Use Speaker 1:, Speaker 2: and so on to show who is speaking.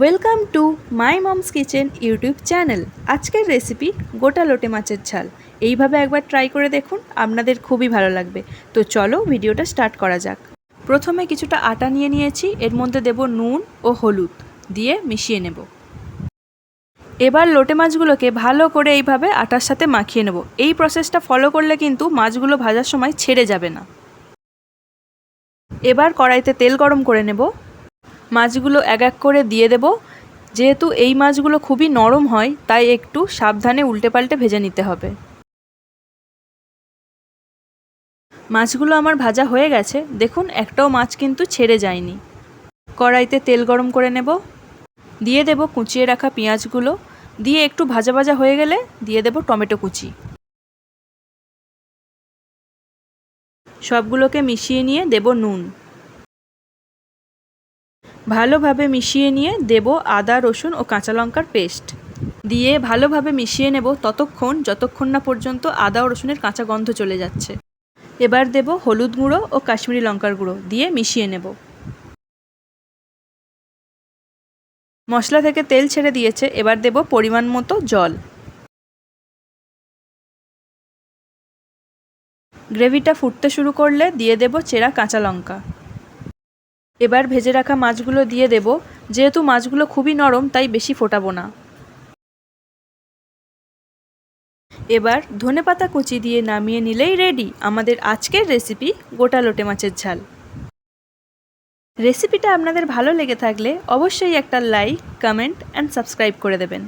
Speaker 1: Welcome to my mom's kitchen YouTube channel আজকের recipe গোটা লোটে মাছের ঝাল। এইভাবে একবার ট্রাই করে দেখুন, আপনাদের খুবই ভালো লাগবে। তো চলো ভিডিওটা স্টার্ট করা যাক। প্রথমে কিছুটা আটা নিয়ে নিয়েছি, এর মধ্যে দেব নুন ও হলুদ, দিয়ে মিশিয়ে নেব। এবার লোটে মাছগুলোকে ভালো করে এইভাবে আটার সাথে মাখিয়ে নেব। এই প্রসেসটা ফলো করলে কিন্তু মাছগুলো ভাজার সময় ছেড়ে যাবে না। এবার কড়াইতে তেল গরম করে নেব। মাছগুলো এক এক করে দিয়ে দেব। যেহেতু এই মাছগুলো খুবই নরম হয়, তাই একটু সাবধানে উল্টে পাল্টে ভেজে নিতে হবে। মাছগুলো আমার ভাজা হয়ে গেছে। দেখুন, একটাও মাছ কিন্তু ছেড়ে যায়নি। কড়াইতে তেল গরম করে নেব। দিয়ে দেব কুচিয়ে রাখা পেঁয়াজগুলো। দিয়ে একটু ভাজা ভাজা হয়ে গেলে দিয়ে দেব টমেটো কুচি। সবগুলোকে মিশিয়ে নিয়ে দেব নুন। ভালোভাবে মিশিয়ে নিয়ে দেব আদা, রসুন ও কাঁচা লঙ্কার পেস্ট। দিয়ে ভালোভাবে মিশিয়ে নেব ততক্ষণ, যতক্ষণ না পর্যন্ত আদা ও রসুনের কাঁচা গন্ধ চলে যাচ্ছে। এবার দেব হলুদ গুঁড়ো ও কাশ্মীরি লঙ্কার গুঁড়ো দিয়ে মিশিয়ে নেব। মশলা থেকে তেল ছেড়ে দিয়েছে, এবার দেব পরিমাণ মতো জল। গ্রেভিটা ফুটতে শুরু করলে দিয়ে দেব চেরা কাঁচা লঙ্কা। এবার ভেজে রাখা মাছগুলো দিয়ে দেব। যেহেতু মাছগুলো খুবই নরম, তাই বেশি ফোটাবো না। এবার ধনেপাতা কুচি দিয়ে নামিয়ে নিলেই রেডি আমাদের আজকের রেসিপি গোটা লোটে মাছের ঝাল। রেসিপিটা আপনাদের ভালো লেগে থাকলে অবশ্যই একটা লাইক কমেন্ট অ্যান্ড সাবস্ক্রাইব করে দেবেন।